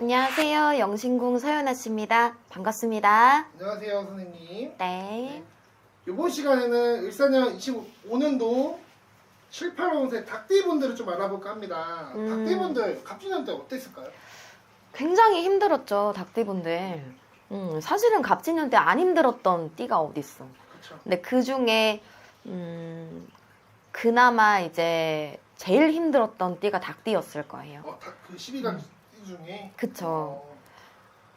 안녕하세요. 영신궁 서연아 씨입니다. 반갑습니다. 안녕하세요, 선생님. 네. 이번 시간에는 일사년 25년도 7, 8원세 닭띠분들을 좀 알아볼까 합니다. 음. 닭띠분들 갑진년 때 어땠을까요? 굉장히 힘들었죠, 닭띠분들. 음, 사실은 갑진년 때 안 힘들었던 띠가 어딨어. 그렇죠. 근데 그 중에, 음, 그나마 이제 제일 힘들었던 띠가 닭띠였을 거예요. 어, 닭그 12간 띠 중에. 음. 그쵸. 어,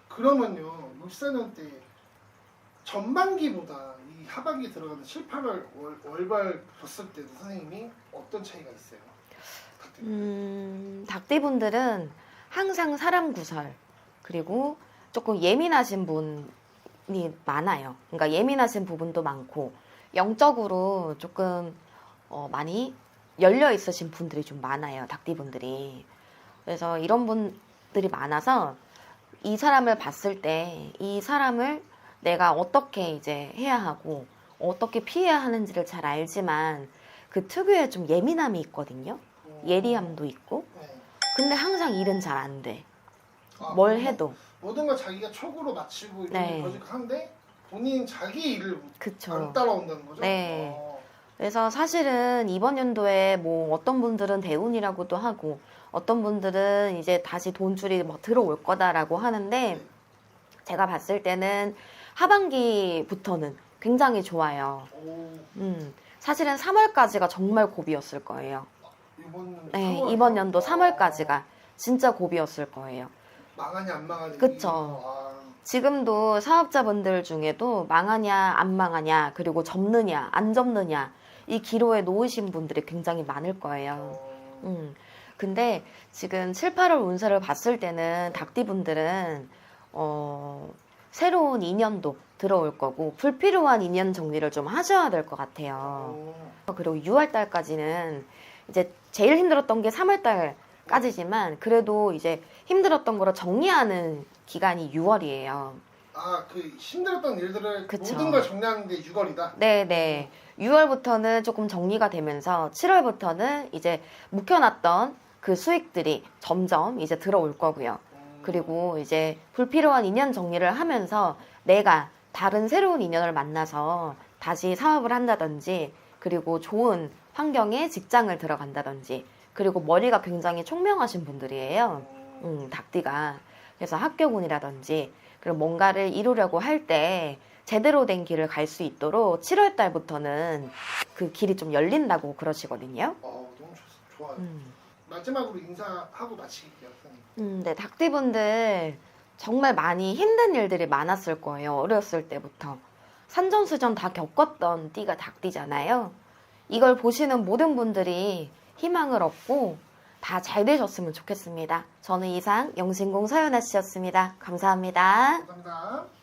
그러면요, 일사년 때 전반기보다 이 하반기 들어가는 7, 8월 월, 월발 봤을 때도 선생님이 어떤 차이가 있어요? 음, 닭띠분들은 항상 사람 구설, 그리고 조금 예민하신 분이 많아요. 그러니까 예민하신 부분도 많고, 영적으로 조금 어, 많이 열려 있으신 분들이 좀 많아요. 닭띠분들이. 그래서 이런 분 들이 많아서 이 사람을 봤을 때 이 사람을 내가 어떻게 이제 해야 하고 어떻게 피해야 하는지를 잘 알지만 그 특유의 좀 예민함이 있거든요. 어, 예리함도 있고. 네. 근데 항상 일은 잘 안 돼. 아, 뭘 모든- 해도. 모든 걸 자기가 촉으로 마치고 네. 이런 걸 하는데 본인 자기 일을 안 그쵸. 따라온다는 거죠? 네. 어, 그래서 사실은 이번 연도에 뭐 어떤 분들은 대운이라고도 하고 어떤 분들은 이제 다시 돈줄이 뭐 들어올 거다라고 하는데 제가 봤을 때는 하반기부터는 굉장히 좋아요. 오, 음, 사실은 3월까지가 정말 고비였을 거예요. 이번 네, 3월. 이번 연도 어, 3월까지가 진짜 고비였을 거예요. 망하냐 안 망하냐 그쵸. 아, 지금도 사업자분들 중에도 망하냐 안 망하냐 그리고 접느냐 안 접느냐 이 기로에 놓으신 분들이 굉장히 많을 거예요. 어, 음. 근데 지금 7, 8월 운세를 봤을 때는 닭띠분들은 어, 새로운 인연도 들어올 거고 불필요한 인연 정리를 좀 하셔야 될 것 같아요. 어, 그리고 6월 달까지는 이제 제일 힘들었던 게 3월 달까지지만 그래도 이제 힘들었던 거를 정리하는 기간이 6월이에요. 아, 그 힘들었던 일들을 그쵸. 모든 걸 정리하는 게 6월이다. 네 네. 6월부터는 조금 정리가 되면서 7월부터는 이제 묵혀놨던 그 수익들이 점점 이제 들어올 거고요. 그리고 이제 불필요한 인연 정리를 하면서 내가 다른 새로운 인연을 만나서 다시 사업을 한다든지 그리고 좋은 환경에 직장을 들어간다든지 그리고 머리가 굉장히 총명하신 분들이에요. 음, 닭띠가. 그래서 학교군이라든지 그리고 뭔가를 이루려고 할 때 제대로 된 길을 갈 수 있도록 7월 달부터는 그 길이 좀 열린다고 그러시거든요. 어, 너무 좋, 좋아요. 음. 마지막으로 인사하고 마치게요. 음, 네, 닭띠분들 정말 많이 힘든 일들이 많았을 거예요. 어렸을 때부터. 산전수전 다 겪었던 띠가 닭띠잖아요. 이걸 보시는 모든 분들이 희망을 얻고 다 잘 되셨으면 좋겠습니다. 저는 이상 영신공 서연아 씨였습니다. 감사합니다. 감사합니다.